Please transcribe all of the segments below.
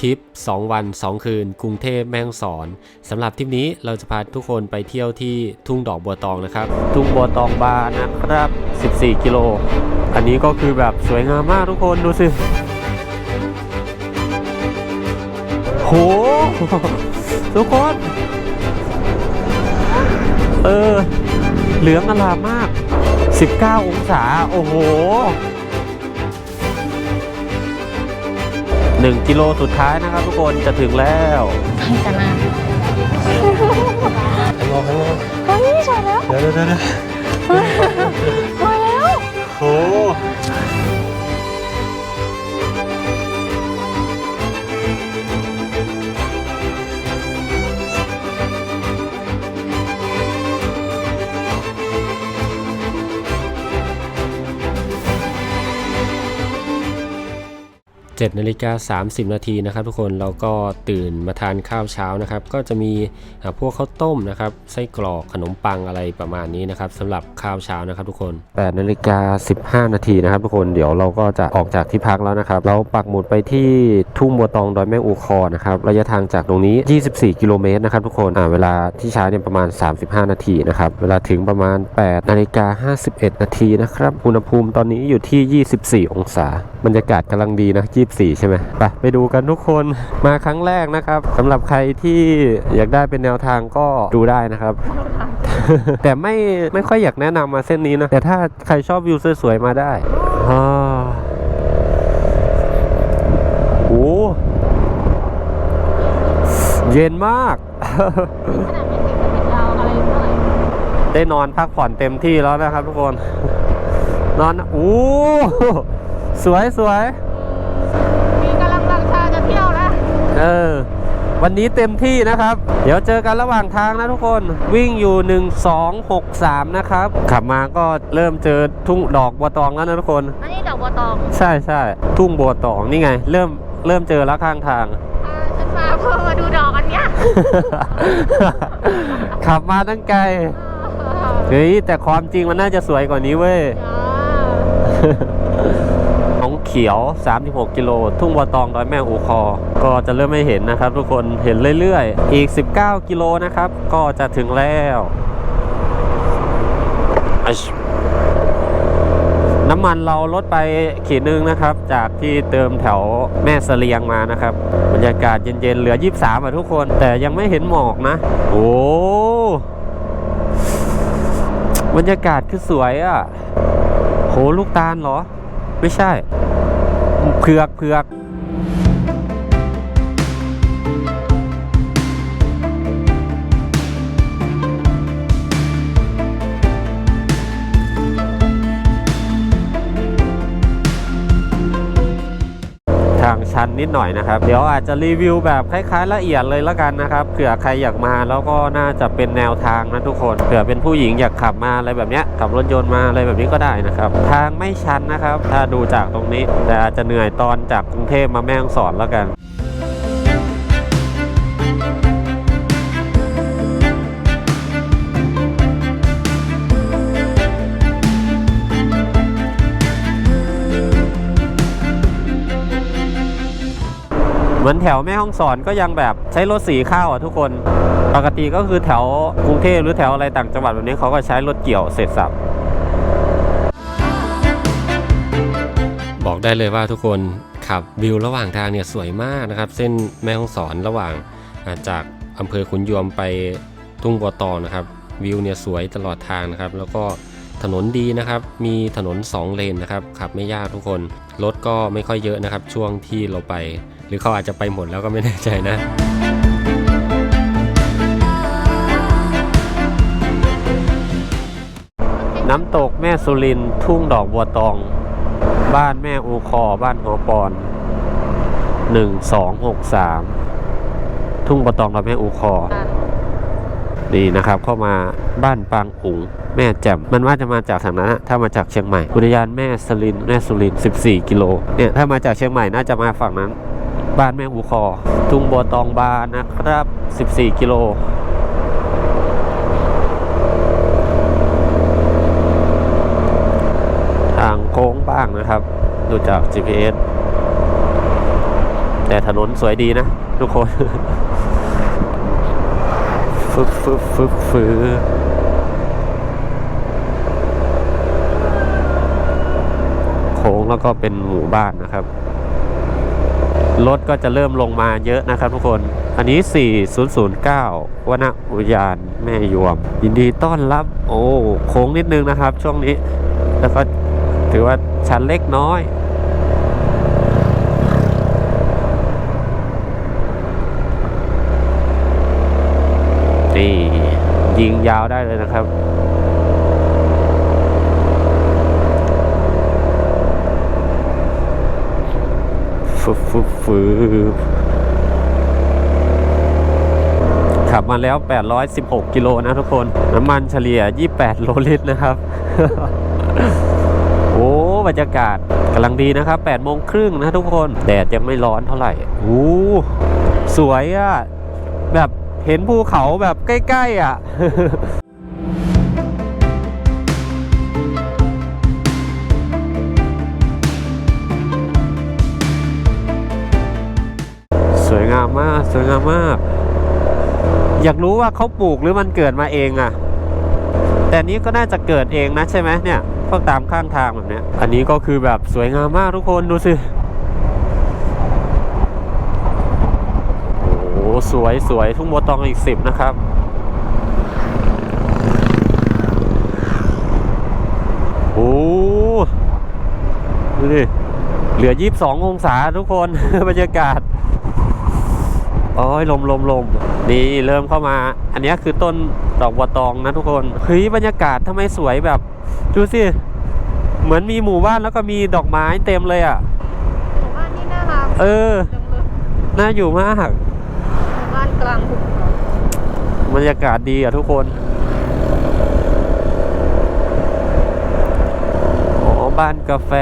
ทริป 2 วัน 2 คืน กรุงเทพแม่ฮ่องสอนสำหรับทริปนี้เราจะพาทุกคนไปเที่ยวที่ทุ่งดอกบัวตองนะครับ ทุ่งบัวตองบานะครับ 14 กิโล อันนี้ก็คือแบบสวยงามมากทุกคนดูสิโหทุกคน เออ เหลืองอลามมาก 19 องศา โอ้โห 1กิโลสุดท้ายนะครับทุกคนจะถึงแล้วให้กันนะ ข้างนอกข้างนอกเฮ้ยสวยแล้ว เดี๋ยวเดี๋ยวเดี๋ยว 7นาฬิกา30 นาทีนะครับ ทุกคนเราก็ตื่นมาทานข้าวเช้านะครับ ก็จะมีพวกข้าวต้มนะครับไส้กรอกขนมปังอะไรประมาณนี้นะครับสำหรับข้าวเช้านะครับ ทุกคน8นาฬิกา15 นาทีนะครับ ทุกคนเดี๋ยวเราก็จะออกจากที่พักแล้วนะครับ เราปักหมุดไปที่ทุ่งบัวตองดอยแม่อูคอนะครับระยะทางจากตรงนี้ 24 กิโลเมตรนะครับ ทุกคนอ่าเวลาที่ใช้เนี่ยประมาณ 35 นาทีนะครับเวลาถึงประมาณ8นาฬิกา51 นาทีนะครับอุณหภูมิตอนนี้อยู่ที่ 24 องศา บรรยากาศกำลังดีนะ24ใช่ไหมไปไปดูกันทุกคนมาครั้งแรกนะครับสำหรับใครที่อยากได้เป็นแนวทางก็ดูได้นะครับแต่ไม่ไม่ค่อยอยากแนะนำมาเส้นนี้นะ แต่ถ้าใครชอบวิวสวยๆมาได้อ่าโอ้เย็นมาก ได้นอนพักผ่อนเต็มที่แล้วนะครับทุกคน นอนโอ้ สวยสวยมีกำลังลังชาจะเที่ยวแล้วเออ วันนี้เต็มที่นะครับ เดี๋ยวเจอกันระหว่างทางนะทุกคนวิ่งอยู่ 1263 นะครับ ขับมาก็เริ่มเจอทุ่งดอกบัวตองแล้วนะทุกคน อันนี้ดอกบัวตองใช่ใช่ทุ่งบัวตองนี่ไง เริ่มเริ่มเจอแล้วข้างทางพาฉันมาเพื่อมาดูดอกอันเนี้ยขับมาตั้งไกลเฮ้ยแต่ความจริงมันน่าจะสวยกว่านี้เว้ยของเขียว 36 กิโล ทุ่งบัวตองดอยแม่อูคอ ก็จะเริ่มไม่เห็นนะครับ ทุกคนเห็นเรื่อยๆ อีก 19 กิโลนะครับ ก็จะถึงแล้วน้ำมันเราลดไปขีดนึงนะครับ จากที่เติมแถวแม่เสลียงมานะครับ บรรยากาศเย็นๆ เหลือ 23อะทุกคน แต่ยังไม่เห็นหมอกนะ โอ้บรรยากาศคือสวยอะ โหลูกตาลเหรอ ไม่ใช่ เผือกเผือก ชันนิดหน่อยนะครับ เดี๋ยวอาจจะรีวิวแบบคล้ายๆ ละเอียดเลยละกันนะครับเผื่อใครอยากมาแล้วก็น่าจะเป็นแนวทางนะทุกคนเผื่อเป็นผู้หญิงอยากขับมาอะไรแบบเนี้ยขับรถยนต์มาอะไรแบบนี้ก็ได้นะครับ ทางไม่ชันนะครับ ถ้าดูจากตรงนี้ แต่อาจจะเหนื่อยตอนจากกรุงเทพมาแม่ฮ่องสอนแล้วกัน เหมือนแถวแม่ห้องสอนก็ยังแบบใช้รถสีข้าวอะทุกคนปกติก็คือแถวกรุงเทพหรือแถวอะไรต่างจังหวัดแบบนี้เขาก็ใช้รถเกี่ยวเสร็จสับบอกได้เลยว่าทุกคนขับวิวระหว่างทางเนี่ยสวยมากนะครับ เส้นแม่ห้องสอนระหว่างาจากอำเภอขุนยวมไปทุ่งบัวตองนะครับ วิวเนี่ยสวยตลอดทางนะครับ แล้วก็ถนนดีนะครับ มีถนน 2 เลนนะครับขับไม่ยากทุกคน รถก็ไม่ค่อยเยอะนะครับ ช่วงที่เราไป หรือเขาอาจจะไปหมดแล้วก็ไม่แน่ใจนะน้ำตกแม่สุรินทุ่งดอกบัวตอง บ้านแม่อูคอบ้านหัวปอนหนึ่งสองหกสามทุ่งบัวตองกับแม่อูคอนี่นะครับเข้ามาบ้านปางอุ๋งแม่แจ่มมันว่าจะมาจากทางนั้นอะถ้ามาจากเชียงใหม่อุทยานแม่สลินแม่สุรินทร์14 กิโลเนี่ยถ้ามาจากเชียงใหม่น่าจะมาฝั่งนั้น บ้านแม่อูคอ ทุ่งบัวตองบาร์นะครับ 14 กิโลทางโค้งบ้างนะครับ ดูจาก GPS แต่แต่ถนนสวยดีนะ ทุกคน ฟึบฟึบฟึบฟืโค้งแล้วก็เป็นหมู่บ้านนะครับ รถก็จะเริ่มลงมาเยอะนะครับทุกคน อันนี้ 4009 วนอุยานแม่ยวม ยินดีต้อนรับ โอ้โค้งนิดนึงนะครับ ช่วงนี้ แล้วก็ถือว่าชันเล็กน้อยนี่ยิงยาวได้เลยนะครับ ฟึบฟึบฟึบขับมาแล้ว 816 กิโลนะทุกคน น้ำมันเฉลี่ย 28 โลลิตรนะครับ โอ้บรรยากาศกำลังดีนะครับ8โมงครึ่งนะทุกคน แดดยังไม่ร้อนเท่าไหร่โอ้สวยอะ่ะ แบบเห็นภูเขาแบบใกล้ ๆอะ วยงามมากสวยงามมาก อยากรู้ว่าเขาปลูกหรือมันเกิดมาเองอะแต่นี้ก็น่าจะเกิดเองนะใช่ไหมเนี่ยพวกตามข้างทางแบบเนี้ย อันนี้ก็คือแบบสวยงามมากทุกคนดูสิโอ้สวยสวยทุ่งบัวตองอีกสิบนะครับโอ้ดูดิเหลือ 22 องศาทุกคน บรรยากาศ โอ้ยลมลมลมนี่เริ่มเข้ามา อันนี้คือต้นดอกบัวตองนะทุกคนเฮ้ยบรรยากาศทำไมสวยแบบ ดูสิ เหมือนมีหมู่บ้านแล้วก็มีดอกไม้เต็มเลยอะหมู่บ้านนี่น่ารักเออจังเลยน่าอยู่มากหมู่บ้านกลางหุบเขาบรรยากาศดีอะทุกคนอ๋อบ้านกาแฟ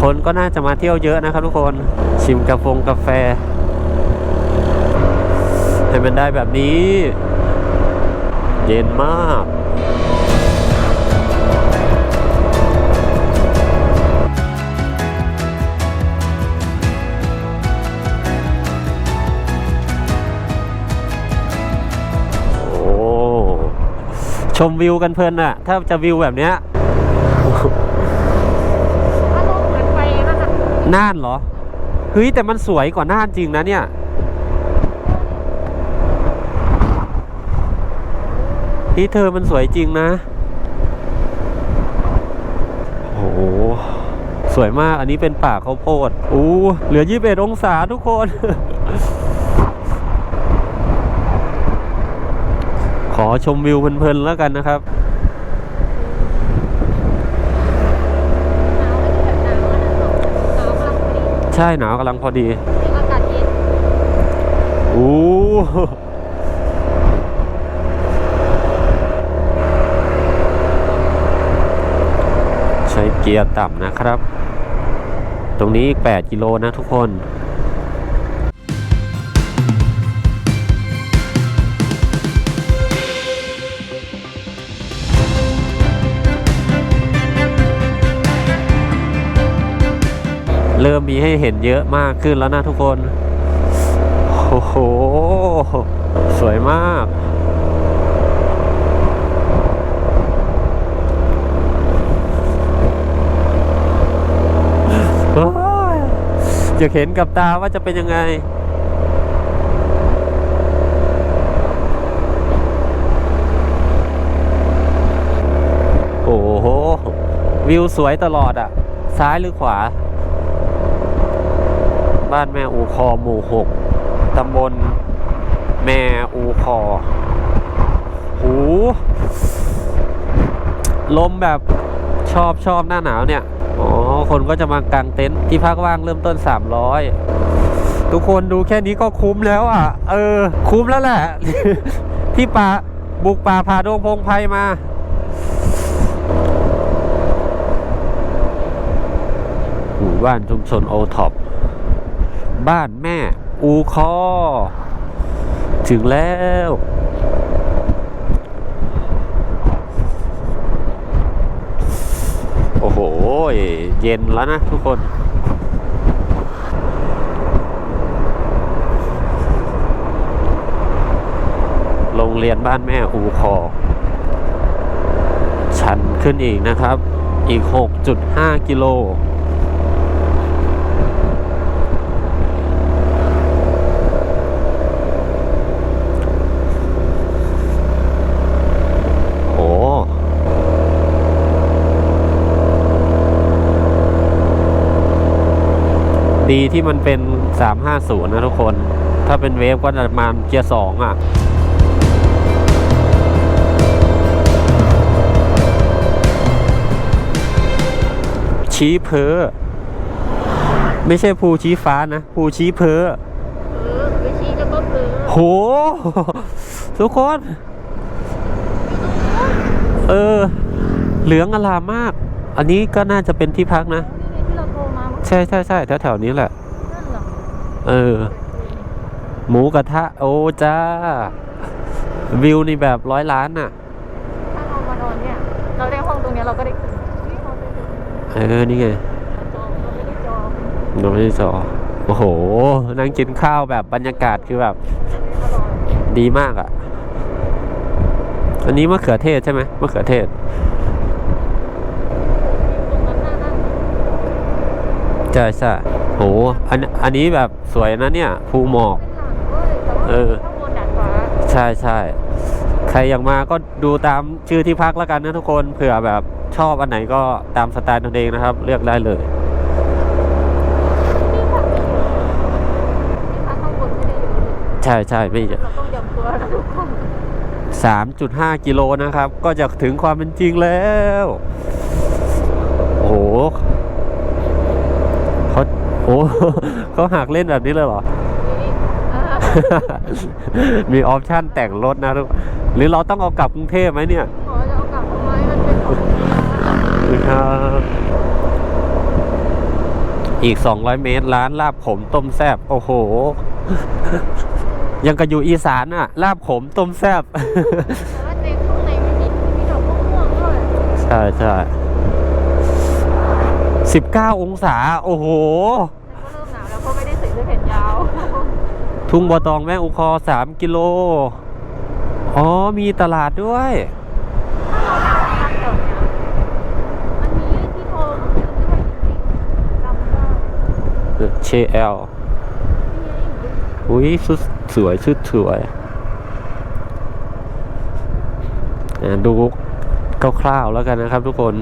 คนก็น่าจะมาเที่ยวเยอะนะครับทุกคน ชิมกาแฟกาแฟ ให้มันได้แบบนี้ เย็นมากโอ้ชมวิวกันเพลินอะถ้าจะวิวแบบเนี้ยอารมณ์เหมือนไปนั่นน่ะน่านเหรอ เฮ้ย แต่มันสวยกว่าน่านจริงนะเนี่ย พี่เธอมันสวยจริงนะ โอ้โห สวยมาก อันนี้เป็นป่าข้าวโพดอู้เหลือ21องศาทุกคน ขอชมวิวเพลินๆแล้วกันนะครับหนาวไม่ได้แบบหนาวนะหนาวกำลังพอดีใช่หนาวกำลังพอดีนี่อากาศเย็นอู้ใช้เกียร์ต่ำนะครับ ตรงนี้อีก 8 กิโลนะทุกคนเริ่มมีให้เห็นเยอะมากขึ้นแล้วนะทุกคน โอ้โห สวยมาก โอ้ย อยากเห็นกับตาว่าจะเป็นยังไง โอ้โห วิวสวยตลอดอะ ซ้ายหรือขวา บ้านแม่อูคอหมู่หกตำบลแม่อูคอหูลมแบบชอบชอบหน้าหนาวเนี่ย อ๋อคนก็จะมากางเต็นท์ที่พักว่างเริ่มต้น 300 ทุกคนดูแค่นี้ก็คุ้มแล้วอะ เออ คุ้มแล้วแหละ ที่ป่าบุกป่าผ่าดงพงไพมาหมู่บ้านชุมชนโอท็อปบ้านแม่ อูคอ ถึงแล้ว เย็นแล้วนะทุกคนโรงเรียนบ้านแม่อูคอชันขึ้นอีกนะครับ อีก 6.5 กิโล ดีที่มันเป็น 350 นะทุกคน ถ้าเป็นเวฟก็จะประมาณเกียร์สองอะชี้เพอไม่ใช่ภูชี้ฟ้านะภูชี้เพอเออไปชี้จะก็คือโห ทุกคน เออ เหลืองอลามมาก อันนี้ก็น่าจะเป็นที่พักนะ ใช่ใช่ใช่แถวๆนี้แหละ นั่นเหรอเออ หมูกระทะ โอ้จ้า วิวนี่แบบร้อยล้านน่ะ ถ้าเรามานอนเนี่ย เราได้ห้องตรงเนี้ยเราก็ได้ขึ้นนี่เราได้ขึ้นเออ นี่ไงจองเราไม่ได้จองโดนที่สอโอ้โห นั่งกินข้าวแบบบรรยากาศคือแบบอร่อยดีมากอะ่ะ อันนี้มะเขือเทศใช่ไหมมะเขือเทศ ตรงนั้นน่านั่ง ใช่ใช่โหอันอันนี้แบบสวยนะเนี่ยภูหมอกเป็นหลังเว้ยแต่ว่าเออข้างบนดาดฟ้าใช่ใช่ใครอยากมาก็ดูตามชื่อที่พักแล้วกันนะทุกคนเผื่อแบบชอบอันไหนก็ตามสไตล์ตนเองนะครับ เลือกได้เลยที่พักไม่เยอะที่พักข้างบนไม่ได้เยอะเลยใช่ใช่ไม่เยอะเราต้องยำตัวนะทุกคน3.5กิโลนะครับ ก็จะถึงความเป็นจริงแล้ว โอ้โหเขาโอ้เขาหักเล่นแบบนี้เลยเหรอนี่อ่ามีออปชั่นแต่งรถนะทุกหรือเราต้องเอากลับกรุงเทพไหมเนี่ยขอจะเอากลับทำไมมันเป็นของเมียครับอีก 200 เมตรร้านลาบขมต้มแซบโอ้โห ยังกับอยู่อีสานอะลาบขมต้มแซบแต่ว่าในข้างในไม่มีมีดอกม่วงๆด้วยใช่ใช่สิบเก้าองศา โอ้โห ทุ่งบัวตองแม่อุคอสามกิโล อ๋อ มีตลาดด้วยถ้าเรานั่งพักแถวเนี้ยมันมีที่โทรเมื่อคืนด้วยชื่อุ้ยสุดสวยชุดสวยดูคร่าวๆแล้วกันนะครับทุกคน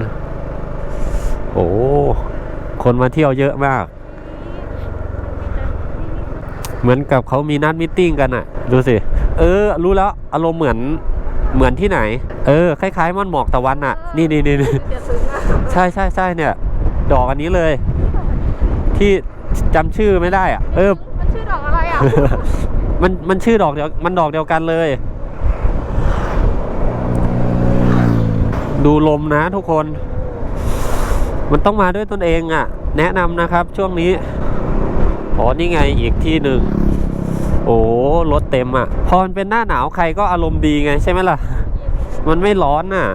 โอ้ คนมาเที่ยวเยอะมาก เหมือนกับเขามีนัดมิทติ้งกันอะดูสิ เออ รู้แล้ว อารมณ์เหมือน เหมือนที่ไหน เออ คล้ายๆม่อนหมอกตะวันอะนี่นี่นี่นี่เดี๋ยวซึ้งอะใช่ใช่ใช่เนี่ย ดอกอันนี้เลย ที่จำชื่อไม่ได้อะเออ มันชื่อดอกอะไรอะ มัน มันชื่อดอกเดียว มันดอกเดียวกันเลย ดูลมนะทุกคน มันต้องมาด้วยตนเองอะ่ะ แนะนำนะครับช่วงนี้ อ๋อ นี่ไงอีกที่หนึ่ง โอ้รถเต็มอะ่ะ พอมันเป็นหน้าหนาวใครก็อารมณ์ดีไงใช่ไหมล่ะ มันไม่ร้อนน่ะ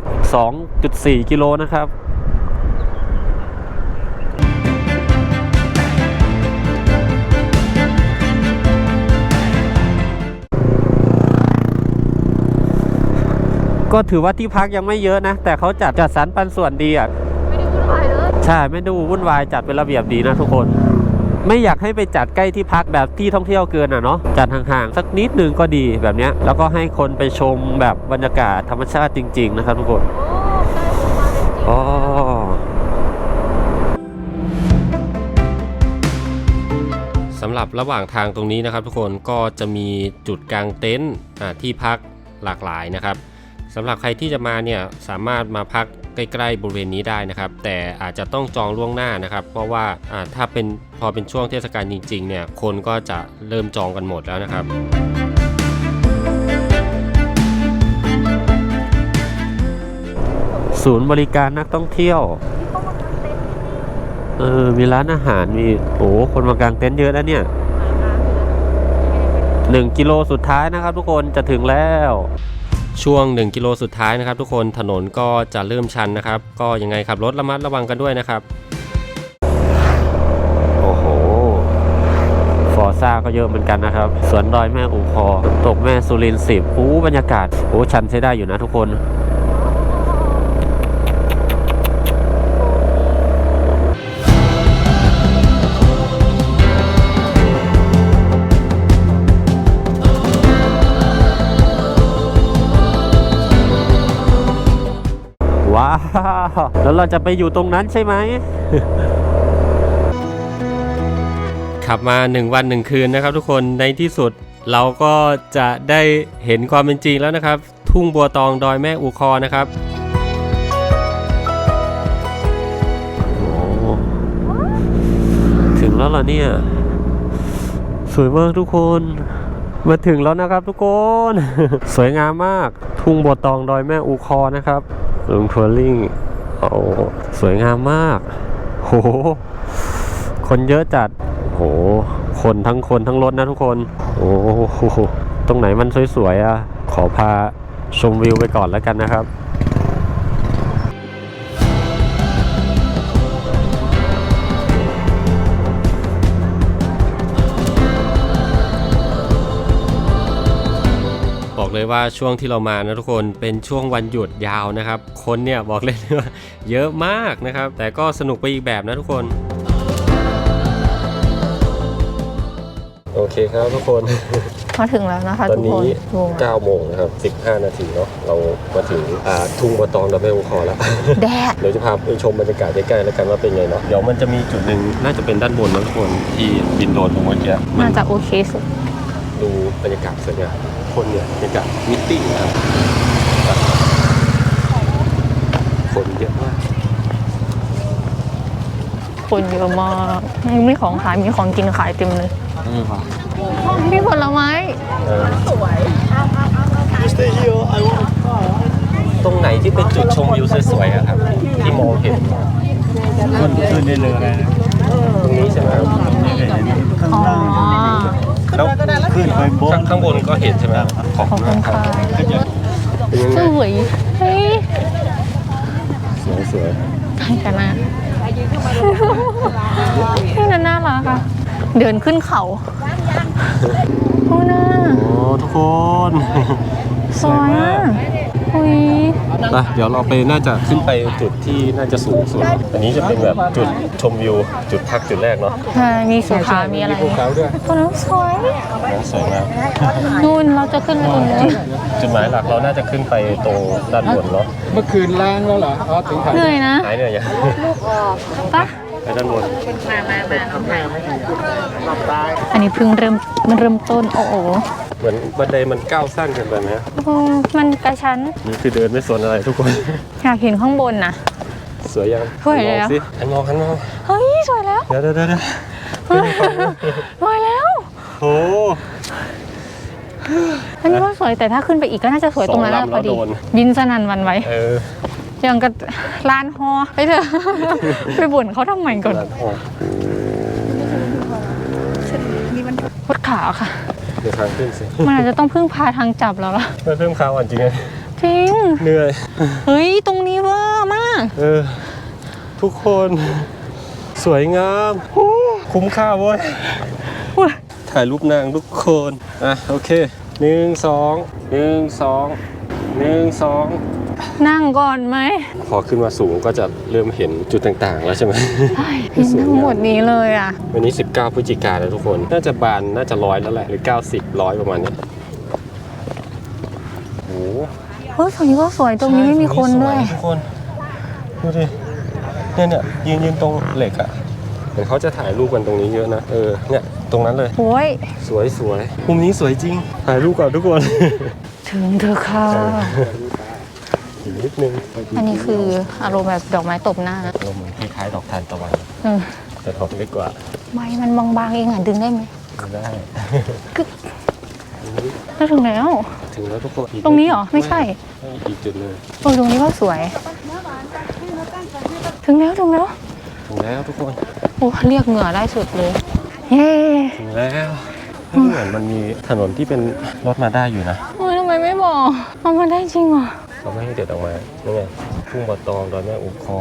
2.4 กิโลนะครับก็ถือว่าที่พักยังไม่เยอะนะ แต่เขาจัดจัดสรรปันส่วนดีอะ ไม่ได้วุ่นวายเลย ใช่ ไม่ดูวุ่นวายจัดเป็นระเบียบดีนะทุกคน ไม่อยากให้ไปจัดใกล้ที่พักแบบที่ท่องเที่ยวเกินอะเนาะจัดห่างๆ สักนิดนึงก็ดีแบบนี้แล้วก็ให้คนไปชมแบบบรรยากาศธรรมชาติจริง ๆ นะครับทุกคนโอ้ได้ผมมาจริงอ๋อสำหรับระหว่างทางตรงนี้นะครับ ทุกคนก็จะมีจุดกางเต็นท์ที่พักหลากหลายนะครับสำหรับใครที่จะมาเนี่ยสามารถมาพัก ใกล้ๆบริเวณนี้ได้นะครับ แต่อาจจะต้องจองล่วงหน้านะครับ เพราะว่าถ้าเป็นพอเป็นช่วงเทศกาลจริงๆเนี่ยคนก็จะเริ่มจองกันหมดแล้วนะครับศูนย์บริการนักท่องเที่ยว เออ มีร้านอาหาร มี โอ้ คนมากางเต็นท์เยอะนะเนี่ยหามาคือ1กิโลสุดท้ายนะครับทุกคน จะถึงแล้ว ช่วง 1 กิโลสุดท้ายนะครับ ทุกคนถนนก็จะเริ่มชันนะครับ ก็ยังไงขับรถระมัดระวังกันด้วยนะครับ โอ้โห ฟอร์ซ่าก็เยอะเหมือนกันนะครับ สวนดอยแม่อูคอตกแม่สุรินทร์สิบอู้บรรยากาศโอ้ชันใช้ได้อยู่นะทุกคน แล้วเราจะไปอยู่ตรงนั้นใช่ไหม ขับมา 1 วัน 1 คืนนะครับ ทุกคนในที่สุดเราก็จะได้เห็นความเป็นจริงแล้วนะครับ ทุ่งบัวตองดอยแม่อูคอนะครับโอ้ถึงแล้วเหรอเนี่ย สวยมากทุกคนมาถึงแล้วนะครับทุกคน สวยงามมาก ทุ่งบัวตองดอยแม่อูคอนะครับลุงทัวริง โอ้สวยงามมากโหคนเยอะจัดโหคนทั้งคนทั้งรถนะทุกคน โอ้โหตรงไหนมันสวยๆอะ ขอพาชมวิวไปก่อนแล้วกันนะครับ เลยว่าช่วงที่เรามานะทุกคนเป็นช่วงวันหยุดยาวนะครับ คนเนี่ยบอกเลยว่าเยอะมากนะครับ แต่ก็สนุกไปอีกแบบนะทุกคน โอเคครับทุกคน มาถึงแล้วนะคะตอทุนกคนนี้โอ้9โมงนะครับ 15 นาทีเนาะเรามาถึงอ่าทุ่งบัวตองดับเบิลคอแล้ว แดด เดี๋ยวจะพาไปชมบรรยากาศใกล้ๆแล้วกันว่าเป็นไงเนาะเดี๋ยวมันจะมีจุดหนึ่งน่าจะเป็นด้านบนนะทุกคนที่บินโดรนตรงเมื่อกี้มัน่านจะโอเคสุดดูบรรยากาศสวยงาม คนเนี่ยบรรยากาศมิตติ้งนะครับคนเยอะมากคนเยอะมากมีของขายมีของกินขายเต็มเลยเออว่ะมีผลไม้เออตรงไหนที่เป็นจุดชมวิวสวยๆอะครับ ที่มองเห็นขึ้นขึ้นได้เลยนะตรงนี้ใช่ไหมครับอ๋อ แล้วขึ้นไปบนข้างข้างบนก็เห็นใช่ไหมครับขอบขอบคุณคุมากณครับค่ะเป็นยังสไงวยเฮ้ยสวยสวยให้กันนะนี่น่าน่ารักอะเดินขึ้นเขาโอ้น่าโอ้ทุกคน สวยอะ อุ้ยไปเดี๋ยวเราไปน่าจะขึ้นไปจุดที่น่าจะสูงสุด อันนี้จะเป็นแบบจุดชมวิว จุดพักจุดแรกเนาะใช่มีสีขาวมีอะไรภูเขาด้วยตัวนั้นสวยน้ำสวยมากนู่นเราจะขึ้นไปตรงนู้นจุดหมายหลักเราน่าจะขึ้นไปตรงด้านบนเนาะเมื่อคืนล้างแล้วเหรออ๋อถึงถ่ายเหนื่อยนะหายเหนื่อยยังปะไปด้านบนอันนี้เพิ่งเริ่มมันเริ่มต้นโอ้โห เหมือนบันไดมันก้าวสั้นเกินไปไหมโอ้มันกระชั้นนี่คือเดินไม่สนอะไรทุกคน อยากเห็นข้างบนนะ สวยยังสวยแล้ว มองสิหันมองหันมองเฮ้ยสวยแล้วเดี๋ยวเดี๋ยวเดี๋ยวเดี๋ยวสวยแล้ว โอ้อันนี้ว่าสวยแต่ถ้าขึ้นไปอีกก็น่าจะสวยตรงนั้นแหละสองพลำอดีแล้วโดนบินสนั่นหวันไหวเออยังกับลานฮอไปเถอะไปบ่นเขาทำไมก่อนร้านทองปวดขาค่ะ เดี๋ยวทางขึ้นสิมันอาจจะต้องพึ่งพาทางจับแล้วล่ะเพิ่มข้าวอ่อนจริงไงจริง เหนื่อย เฮ้ย ตรงนี้เว่ามาก เออ ทุกคนสวยงามโอ้คุ้มค่าเว้ยอุ๊ยถ่ายรูปนางทุกคน อะ โอเคหนึ่งสองหนึ่งสองหนึ่งสอง นั่งก่อนไหมพอขึ้นมาสูงก็จะเริ่มเห็นจุดต่างๆ แล้วใช่ไหมใช่เห็นทั้งหมดนี้เลยอะ วันนี้ 19พฤศจิกายนแล้วทุกคน น่าจะบานน่าจะร้อยแล้วแหละ หรือ 90ร้อยประมาณนี้โอ้โหเฮ้ยตรงนี้ก็สวยตรงนี้ไม่มีคนด้วยใช่ตรงนี้สทุกคนดูดิเนี่ยเนี่ยยืนยืนตรงเหล็กอะเหมือนเขาจะถ่ายรูปกันตรงนี้เยอะนะ เออ เนี่ย ตรงนั้นเลย โอ้ย สวยสวยมุมนี้สวยจริง ถ่ายรูปก่อนทุกคน ถึงเธอค่ะ อีกนิดนึงอันนี้คืออารมณ์แบบดอกไม้ตบหน้านะเราเหมือนคล้ายๆดอกทานตะวันเออแต่ดอกเล็กกว่าใบมันบางๆเองอะดึงได้ไหมได้ก็ถึงแล้ว ถึงแล้วทุกคนตรงนี้เหรอ ไม่ใช่ไม่อีกจุดเลยโอ้ตรงนี้ก็สวย ถึงแล้วถึงแล้วถึงแล้วทุกคนโอ้เรียกเหงื่อได้สุดเลย เย้ถึงแล้วเฮ้ยเหมือนมันมีถนนที่เป็นรถมาได้อยู่นะเฮ้ยทำไมไม่บอกเอามาได้จริงเหรอ เขาไม่ให้เด็ดออกมานี่ไงทุ่งบอตองดอยแม่อุคอ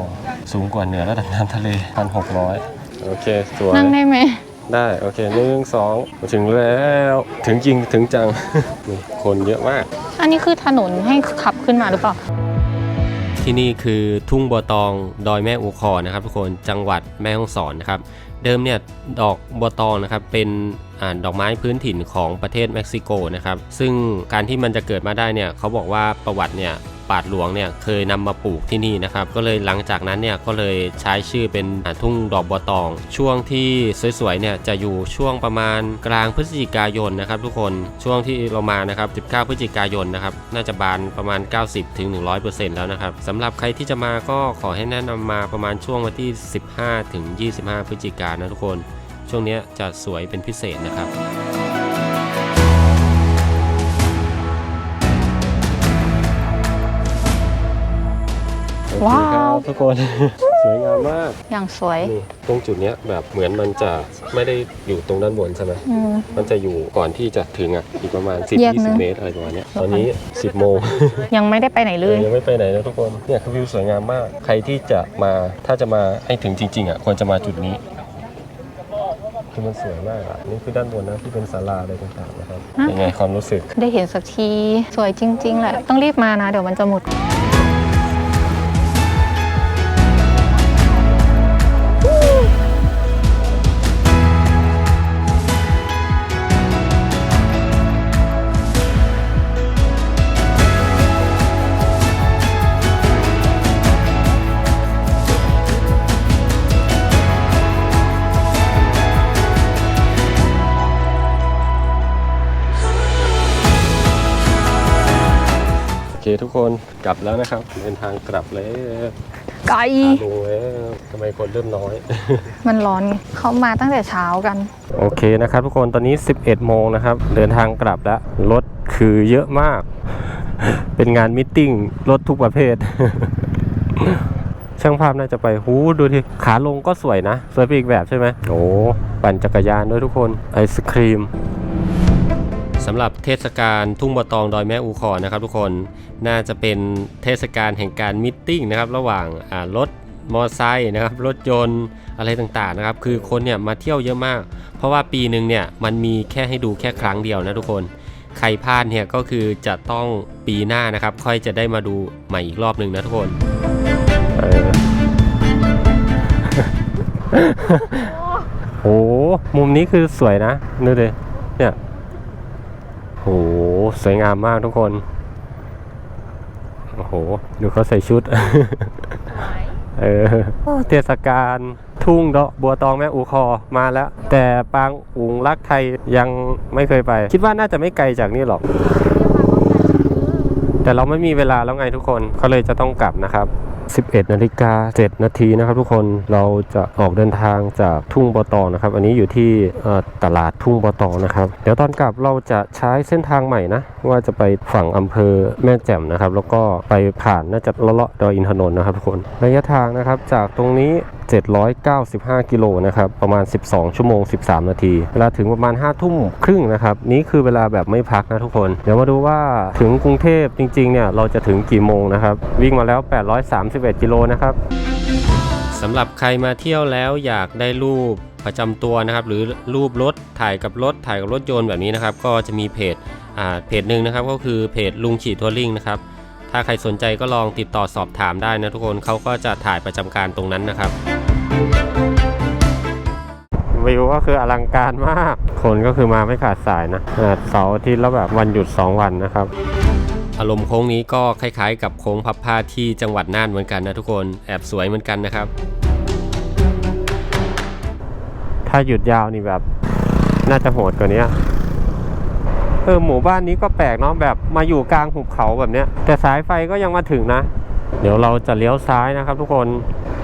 สูงกว่าเหนือระดับน้ำทะเลพันหกร้อยโอเคสวยนั่งได้ไหม ได้โอเคหนึ่งสองถึงแล้วถึงจริงถึงจัง นี่คนเยอะมาก อันนี้คือถนนให้ขับขึ้นมาหรือเปล่า ที่นี่คือทุ่งบัวตองดอยแม่อูคอนะครับทุกคนจังหวัดแม่ฮ่องสอนนะครับ เดิมเนี่ยดอกบัวตองนะครับเป็นอ่า ดอกไม้พื้นถิ่นของประเทศเม็กซิโกนะครับซึ่งการที่มันจะเกิดมาได้เนี่ยเขาบอกว่าประวัติเนี่ยปาดหลวงเนี่ยเคยนำมาปลูกที่นี่นะครับก็เลยหลังจากนั้นเนี่ยก็เลยใช้ชื่อเป็นทุ่งดอกบัวตอง ช่วงที่สวยๆเนี่ยจะอยู่ช่วงประมาณกลางพฤศจิกายนนะครับทุกคนช่วงที่เรามานะครับ 19 พฤศจิกายนนะครับน่าจะบานประมาณ 90ถึง100%แล้วนะครับสำหรับใครที่จะมาก็ขอให้แนะนำมาประมาณช่วงวันที่ 15ถึง25 พฤศจิกายนนะทุกคน ช่วงเนี้ยจะสวยเป็นพิเศษนะครับ ว้าว ทุกคน สวยงามมาก อย่างสวย นี่ตรงจุดเนี้ยแบบเหมือนมันจะไม่ได้อยู่ตรงด้านบนใช่ไหมอืม มันจะอยู่ก่อนที่จะถึงอะอีกประมาณแยกนึง10-20 เมตรอะไรประมาณเนี้ยตอนนี้ 10 โมง ยังไม่ได้ไปไหนเลย ยังไม่ไปไหนนะทุกคน เนี่ยคือวิวสวยงามมาก ใครที่จะมาถ้าจะมาให้ถึงจริงๆอะควรจะมาจุดนี้ คือมันสวยมากอะนี่คือด้านบนนะที่เป็นศาลาอะไรต่างๆนะครับฮะยังไงความรู้สึก ได้เห็นสักทีสวยจริง ๆ แหละ ต้องรีบมานะ เดี๋ยวมันจะหมด ทุกคนกลับแล้วนะครับ เดินทางกลับแล้วไกลลงแล้วทำไมคนเริ่มน้อย มันร้อนไงเขามาตั้งแต่เช้ากัน โอเคนะครับ ทุกคนตอนนี้ 11 โมงนะครับ เดินทางกลับแล้วรถคือเยอะมาก เป็นงานมิทติ้งรถทุกประเภท ช่างภาพน่าจะไปหูดูทีขาลงก็สวยนะ สวยไปอีกแบบใช่ไหมโอ้ปั่นจักรยานด้วยทุกคนไอศครีม สำหรับเทศกาลทุ่งบัวตองดอยแม่อูคอนะครับทุกคนน่าจะเป็นเทศกาลแห่งการมิทติ้งนะครับระหว่างรถมอไซค์นะครับรถยนต์อะไรต่างๆนะครับคือคนเนี่ยมาเที่ยวเยอะมาก เพราะว่าปีหนึ่งเนี่ยมันมีแค่ให้ดูแค่ครั้งเดียวนะทุกคนใครพลาดเนี่ยก็คือจะต้องปีหน้านะครับ ค่อยจะได้มาดูใหม่อีกรอบหนึ่งนะทุกคนเออโหมุมนี้คือสวยนะดูดิเนี่ย โห สวยงามมากทุกคน โอ้โห ดูเขาใส่ชุด เออโอ้เทศกาลทุ่งดอกบัวตองแม่อูคอมาแล้ว แต่ปางอุงรักไทยยังไม่เคยไป คิดว่าน่าจะไม่ไกลจากนี่หรอก แต่เราไม่มีเวลาแล้วไงทุกคนก็เลยจะต้องกลับนะครับ 11นาฬิกา7นาทีนะครับทุกคนเราจะออกเดินทางจากทุ่งบอตองนะครับ อันนี้อยู่ที่ตลาดทุ่งบอตองนะครับ เดี๋ยวตอนกลับเราจะใช้เส้นทางใหม่นะ ว่าจะไปฝั่งอำเภอแม่แจ่มนะครับ แล้วก็ไปผ่านน่าจะเลาะดอยอินทนนท์นะครับทุกคนระยะทางนะครับจากตรงนี้ 795 กิโลนะครับ ประมาณ 12 ชั่วโมง 13 นาที เวลาถึงประมาณ 5 ทุ่มครึ่งนะครับ นี่คือเวลาแบบไม่พักนะทุกคน เดี๋ยวมาดูว่าถึงกรุงเทพจริงๆเนี่ยเราจะถึงกี่โมงนะครับ วิ่งมาแล้ว831กิโลนะครับสำหรับใครมาเที่ยวแล้วอยากได้รูปประจำตัวนะครับ หรือรูปรถถ่ายกับรถถ่ายกับรถยนต์แบบนี้นะครับ ก็จะมีเพจอ่าเพจหนึ่งนะครับ ก็คือเพจลุงขี่ทัวริงนะครับถ้าใครสนใจก็ลองติดต่อสอบถามได้นะทุกคนเขาก็จะถ่ายประจำการตรงนั้นนะครับวิวก็คืออลังการมาก คนก็คือมาไม่ขาดสายนะอ่าเสาร์อาทิตย์แล้วแบบวันหยุด 2 วันนะครับ อารมณ์โค้งนี้ก็คล้ายๆ กับโค้งพับผ้าที่จังหวัดน่านเหมือนกันนะทุกคนแอบสวยเหมือนกันนะครับ ถ้าหยุดยาวนี่แบบ น่าจะโหดกว่านี้เออหมู่บ้านนี้ก็แปลกเนาะแบบมาอยู่กลางหุบเขาแบบเนี้ย แต่สายไฟก็ยังมาถึงนะ เดี๋ยวเราจะเลี้ยวซ้ายนะครับ ทุกคน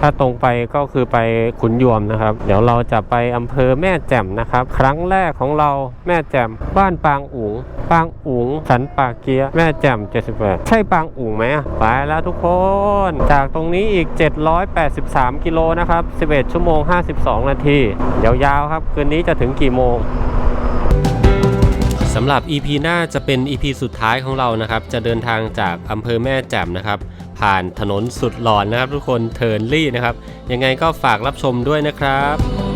ถ้าตรงไปก็คือไปขุนยวมนะครับ เดี๋ยวเราจะไปอำเภอแม่แจ่มนะครับ ครั้งแรกของเราแม่แจ่มบ้านปางอุ๋งปางอุ๋งสันป่าเกียแม่แจ่ม78 ใช่ปางอุ๋งไหมไปแล้วทุกคน จากตรงนี้อีก 783 กิโลนะครับ 11 ชั่วโมง 52 นาทียาวๆครับ คืนนี้จะถึงกี่โมงสำหรับ EP หน้าจะเป็น EP สุดท้ายของเรานะครับ จะเดินทางจากอำเภอแม่แจ่มนะครับ ผ่านถนนสุดหลอนนะครับทุกคนเทิร์นลี่นะครับ ยังไงก็ฝากรับชมด้วยนะครับ